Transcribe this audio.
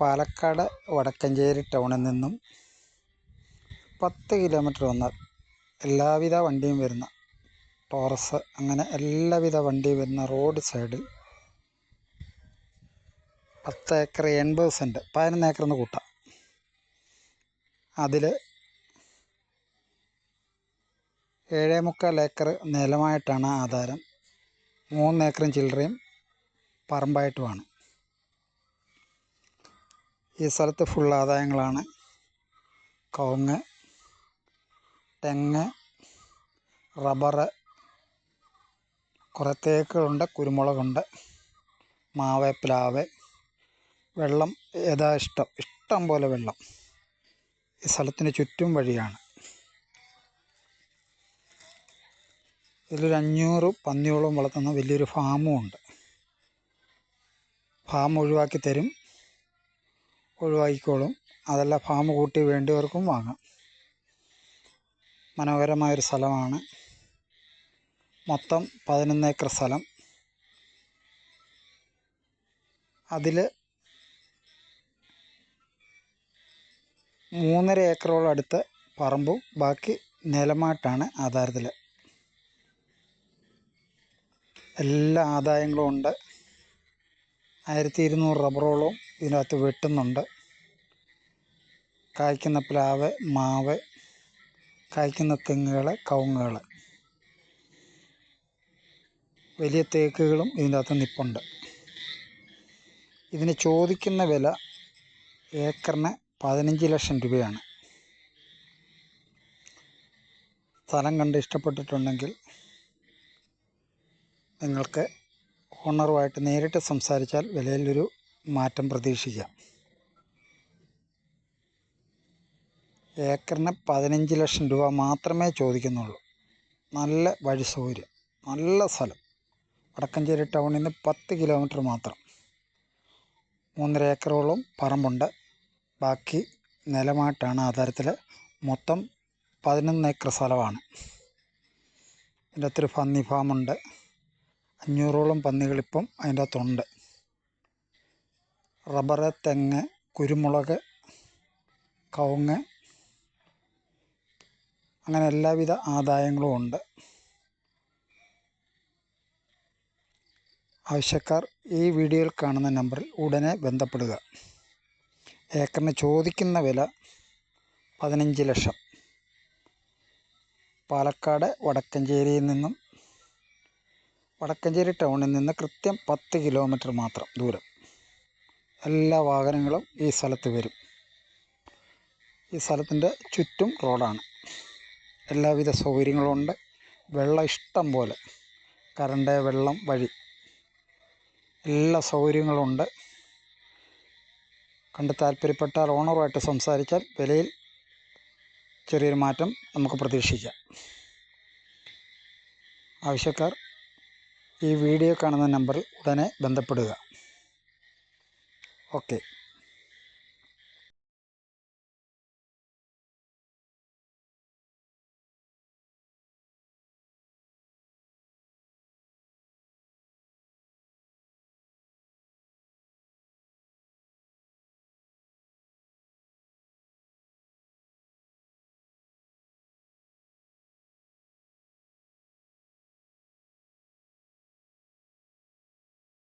പാലക്കാട് വടക്കഞ്ചേരി ടൗണിൽ നിന്നും പത്ത് കിലോമീറ്റർ വന്നാൽ എല്ലാവിധ വണ്ടിയും വരുന്ന ടോറസ് അങ്ങനെ എല്ലാവിധ വണ്ടിയും വരുന്ന റോഡ് സൈഡിൽ പത്ത് ഏക്കർ എൺപത് സെന്റ് പതിനൊന്ന് ഏക്കർ എന്ന് കൂട്ടാം. അതിൽ ഏഴേ മുക്കാൽ ഏക്കർ നിലമായിട്ടാണ് ആധാരം മൂന്ന് ഏക്കറും ചില്ലറയും പറമ്പായിട്ടുമാണ്. ഈ സ്ഥലത്ത് ഫുൾ ആദായങ്ങളാണ്. കവുങ്ങ് തെങ്ങ് റബ്ബറ് കുറേ തേക്കുകളുണ്ട് കുരുമുളകുണ്ട് മാവ് പ്ലാവ് വെള്ളം ഏതാ ഇഷ്ടം? ഇഷ്ടം പോലെ വെള്ളം. ഈ സ്ഥലത്തിന് ചുറ്റും വഴിയാണ്. ഇതിലൊരു അഞ്ഞൂറ് പന്നിയോളം വളർത്തുന്ന വലിയൊരു ഫാമും ഉണ്ട്. ഫാം ഒഴിവാക്കി തരും. ഒഴിവാക്കിക്കോളും. അതല്ല ഫാം കൂട്ടി വേണ്ടിയവർക്കും വാങ്ങാം. മനോഹരമായൊരു സ്ഥലമാണ്. മൊത്തം പതിനൊന്ന് ഏക്കർ സ്ഥലം. അതിൽ മൂന്നര ഏക്കറോളം അടുത്ത് പറമ്പും ബാക്കി നിലമായിട്ടാണ് ആധാരത്തിൽ എല്ലാ ആദായങ്ങളും ഉണ്ട്. ആയിരത്തി ഇരുന്നൂറ് റബ്ബറോളം ഇതിനകത്ത് വെട്ടുന്നുണ്ട്. കായ്ക്കുന്ന പ്ലാവ് മാവ് കായ്ക്കുന്ന തെങ്ങുകൾ കവുങ്ങുകൾ വലിയ തേക്കുകളും ഇതിന്റെ അകത്ത് നിപ്പുണ്ട്. ഇതിന് ചോദിക്കുന്ന വില ഏക്കറിന് പതിനഞ്ച് ലക്ഷം രൂപയാണ്. സ്ഥലം കണ്ട് ഇഷ്ടപ്പെട്ടിട്ടുണ്ടെങ്കിൽ നിങ്ങൾക്ക് ഓണറുമായിട്ട് നേരിട്ട് സംസാരിച്ചാൽ വിലയിലൊരു മാറ്റം പ്രതീക്ഷിക്കാം. ഏക്കറിന് പതിനഞ്ച് ലക്ഷം രൂപ മാത്രമേ ചോദിക്കുന്നുള്ളൂ. നല്ല വഴി സൗകര്യം നല്ല സ്ഥലം. വടക്കഞ്ചേരി ടൗണിൽ നിന്ന് പത്ത് കിലോമീറ്റർ മാത്രം. മൂന്നര ഏക്കറോളം പറമ്പുണ്ട്. ബാക്കി നിലമായിട്ടാണ് ആധാരത്തിൽ മൊത്തം പതിനൊന്ന് ഏക്കർ സ്ഥലമാണ്. അതിന്റെ അകത്തൊരു പന്നി ഫാമുണ്ട്. അഞ്ഞൂറോളം പന്നികളിപ്പം അതിന്റെ അകത്തുണ്ട്. റബ്ബർ തെങ്ങ് കുരുമുളക് കവുങ്ങ് അങ്ങനെ എല്ലാവിധ ആദായങ്ങളും ഉണ്ട്. ആവശ്യക്കാർ ഈ വീഡിയോയിൽ കാണുന്ന നമ്പറിൽ ഉടനെ ബന്ധപ്പെടുക. ഏക്കറിന് ചോദിക്കുന്ന വില പതിനഞ്ച് ലക്ഷം. പാലക്കാട് വടക്കഞ്ചേരിയിൽ നിന്നും വടക്കഞ്ചേരി ടൗണിൽ നിന്ന് കൃത്യം പത്ത് കിലോമീറ്റർ മാത്രം ദൂരം. എല്ലാ വാഹനങ്ങളും ഈ സ്ഥലത്ത് വരും. ഈ സ്ഥലത്തിന്റെ ചുറ്റും റോഡാണ്. എല്ലാവിധ സൗകര്യങ്ങളും ഉണ്ട്. വെള്ളം ഇഷ്ടം പോലെ. കറണ്ട് വെള്ളം വഴി. എല്ലാ സൗകര്യങ്ങളും ഉണ്ട്. കണ്ട് താല്പര്യപ്പെട്ടാൽ ഓണറുമായിട്ട് സംസാരിച്ചാൽ വിലയിൽ ചെറിയൊരു മാറ്റം നമുക്ക് പ്രതീക്ഷിക്കാം. ആവശ്യക്കാർ ഈ വീഡിയോ കാണുന്ന നമ്പറിൽ ഉടനെ ബന്ധപ്പെടുക. ഓക്കെ